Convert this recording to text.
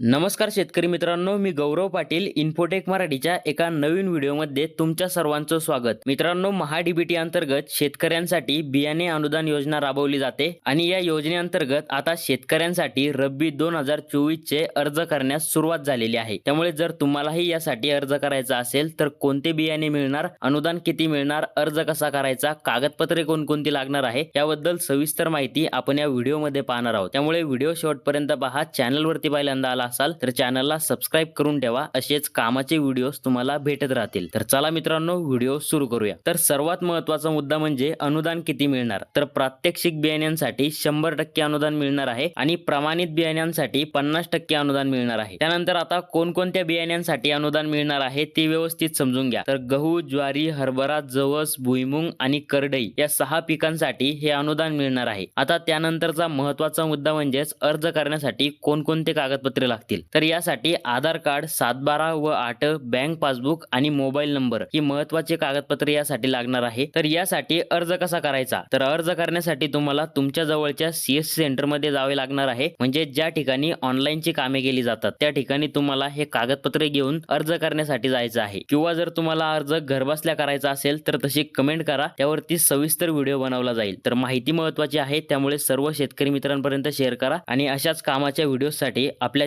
नमस्कार शेतकरी मित्रांनो मी गौरव पाटील इन्फोटेक मराठीच्या एका नवीन व्हिडिओमध्ये तुमच्या सर्वांचं स्वागत. मित्रांनो महाडीबीटी अंतर्गत शेतकऱ्यांसाठी बियाणे अनुदान योजना राबवली जाते आणि या योजनेअंतर्गत आता शेतकऱ्यांसाठी रब्बी दोन हजार चोवीस चे अर्ज करण्यास सुरुवात झालेली आहे. त्यामुळे जर तुम्हालाही यासाठी अर्ज करायचा असेल तर कोणते बियाणे मिळणार अनुदान किती मिळणार अर्ज कसा करायचा कागदपत्रे कोणकोणती लागणार आहे याबद्दल सविस्तर माहिती आपण या व्हिडिओमध्ये पाहणार आहोत. त्यामुळे व्हिडिओ शेवटपर्यंत पहा. चॅनलवरती पहिल्यांदा आला असाल तर चॅनलला सबस्क्राईब करून ठेवा. असेच कामाचे व्हिडिओज तुम्हाला भेटत राहतील. तर चला मित्रांनो व्हिडिओ सुरू करूया. तर सर्वात महत्त्वाचा मुद्दा म्हणजे अनुदान किती मिळणार? तर प्रात्यक्षिक बियाण्यांसाठी शंभर टक्के अनुदान मिळणार आहे आणि प्रमाणित बियाण्यांसाठी पन्नास टक्के अनुदान मिळणार आहे. त्यानंतर आता कोणकोणत्या बियाण्यांसाठी अनुदान मिळणार आहे ते व्यवस्थित समजून घ्या. तर गहू ज्वारी हरभरा जवस भुईमुंग आणि करडई या सहा पिकांसाठी हे अनुदान मिळणार आहे. आता त्यानंतरचा महत्त्वाचा मुद्दा म्हणजेच अर्ज करण्यासाठी कोणकोणते कागदपत्रे लागतील. तर यासाठी आधार कार्ड सातबारा व आठ बँक पासबुक आणि मोबाईल नंबर ही महत्वाची कागदपत्रे यासाठी लागणार आहे. तर यासाठी अर्ज कसा करायचा? तर अर्ज करण्यासाठी तुम्हाला तुमच्या जवळच्या सीएस सेंटरमध्ये जावे लागणार आहे. म्हणजे ज्या ठिकाणी ऑनलाईनची कामे केली जातात त्या ठिकाणी तुम्हाला हे कागदपत्रे घेऊन अर्ज करण्यासाठी जायचं आहे. किंवा जर तुम्हाला अर्ज घरबसल्या करायचा असेल तर तशी कमेंट करा. त्यावरती सविस्तर व्हिडिओ बनवला जाईल. तर माहिती महत्वाची आहे त्यामुळे सर्व शेतकरी मित्रांपर्यंत शेअर करा आणि अशाच कामाच्या व्हिडिओसाठी आपल्या